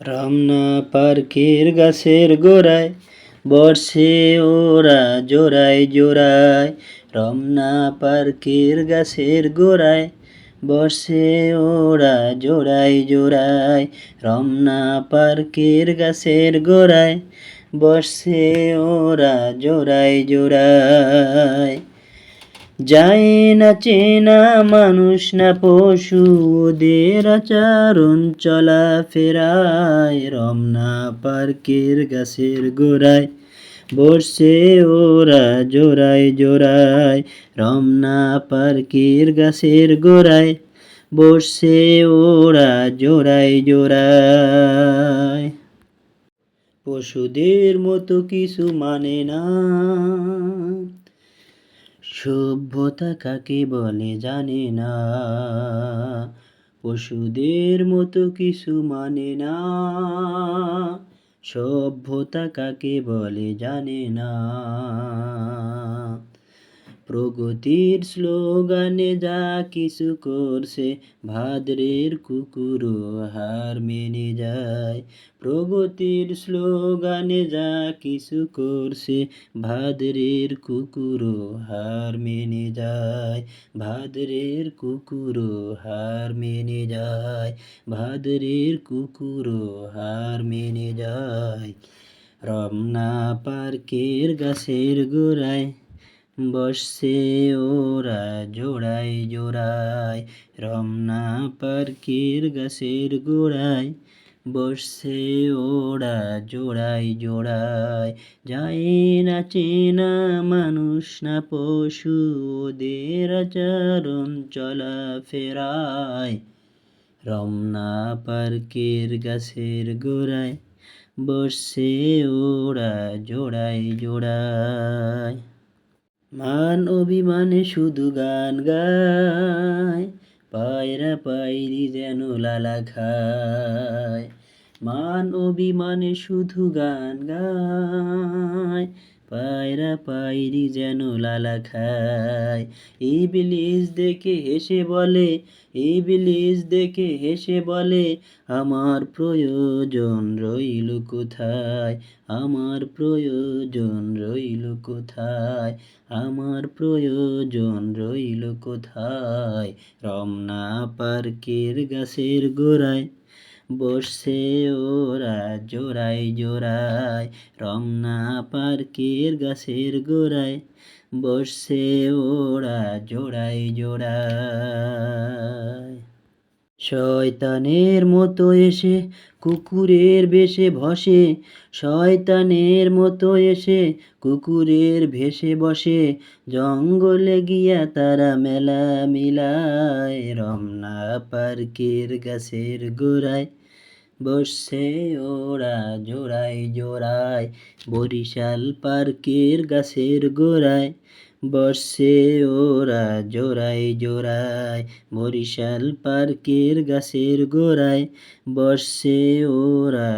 রমনা পার্কের গাছের গোড়ায় বর্ষে ওরা জোড়ায় জোড়ায়। রমনা পার্কের গাছের গোড়ায় বর্ষে ওরা জোড়ায় জোড়ায়। রমনা পার্কের গাছের গোড়ায় বর্ষে ওরা জোড়ায় জোড়ায়। যায় না চেনা মানুষ না পশু ওদের আচরণ চলা ফেরায় রমনা পার্কের গাছের গোড়ায় বসে ওরা জোড়ায় জোড়ায়। রমনা পার্কের গাছের গোড়ায় বসে ওরা জোড়ায় জোড়ায়। পশুদের মতো কিছু মানে না। সভ্যতা কাকে বলে জানে না। পশুদের মতো কিছু মানে না। সভ্যতা কাকে বলে জানে না। প্রগতির স্লোগানে যা কিছু করছে, ভাদ্রের কুকুরও হার মেনে যায়। প্রগতির স্লোগানে যা কিছু করছে, ভাদ্রের কুকুরও হার মেনে যায়। ভাদ্রের কুকুরও হার মেনে যায়, ভাদ্রের কুকুরও হার মেনে যায়। রমনা পার্কের গাছের গোড়ায় বসছে ওরা জোড়ায় জোড়ায়, রমনা পার্কের গাছের গোড়ায়। বসছে ওরা জোড়ায় জোড়ায়, যায় না চেনা মানুষ না পশু, ওদের আচরণ চলা ফেরায় রমনা পার্কের গাছের গোড়ায় বসছে ওরা জোড়ায় জোড়ায়। মান অভিমানে শুধু গান গায়, পায়রা পায়রি যেন লালা খায়। মান অভিমানে শুধু গান গায়। পায়রা পায়রি যেন লালা খায়। এই বিলিশ দেখে হেসে বলে এই বিলিশ দেখে হেসে বলে, আমার প্রয়োজন রইল কোথায়? আমার প্রয়োজন রইল কোথায়? আমার প্রয়োজন রইল কোথায়? রমনা পার্কের গাছের গোড়ায় বসছে ওরা জোড়ায় জোড়ায়, রমনা পার্কের গাছের গোড়ায়। বসে ওরা জোড়ায় জোড়ায়। শয়তানের মতো এসে কুকুরের বেশে ভসে শয়তানের মতো এসে কুকুরের ভেসে বসে। জঙ্গলে গিয়া তারা মেলা মিলায়, রমনা পার্কের গাছের গোড়ায়। বসছে ওরা জোড়ায় জোড়ায় বরিশাল পার্কের গাছের গোড়ায়। বর্ষে ওরা জোড়ায় জোড়ায় বরিশাল পার্কের গাছের গোড়ায়। বর্ষে ওরা